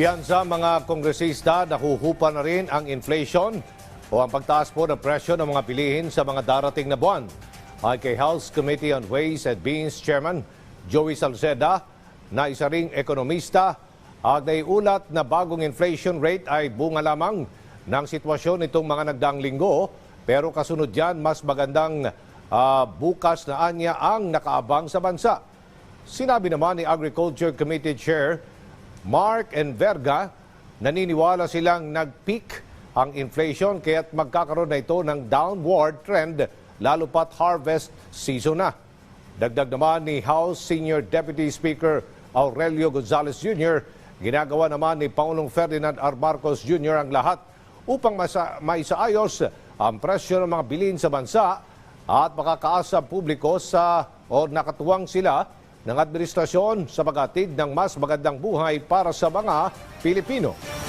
Kumpiyan sa mga kongresista, nahuhupa na rin ang inflation o ang pagtaas po ng presyo ng mga bilihin sa mga darating na buwan. Ay kay House Committee on Ways and Means Chairman Joey Salceda na isa ring ekonomista, ang naiulat na bagong inflation rate ay bunga lamang ng sitwasyon nitong mga nagdaang linggo pero kasunod yan mas magandang ah, bukas na anya ang nakaabang sa bansa. Sinabi naman ni Agriculture Committee Chair Mark Enverga, naniniwala silang nag-peak ang inflation kaya't magkakaroon na ito ng downward trend lalo pat harvest season na. Dagdag naman ni House Senior Deputy Speaker Aurelio Gonzales Jr., ginagawa naman ni Pangulong Ferdinand R. Marcos Jr. ang lahat upang masa, maisaayos ang presyo ng mga bilhin sa bansa at makakaasa ang publiko sa o nakatuwang sila ng administrasyon sa paghatid ng mas magandang buhay para sa mga Pilipino.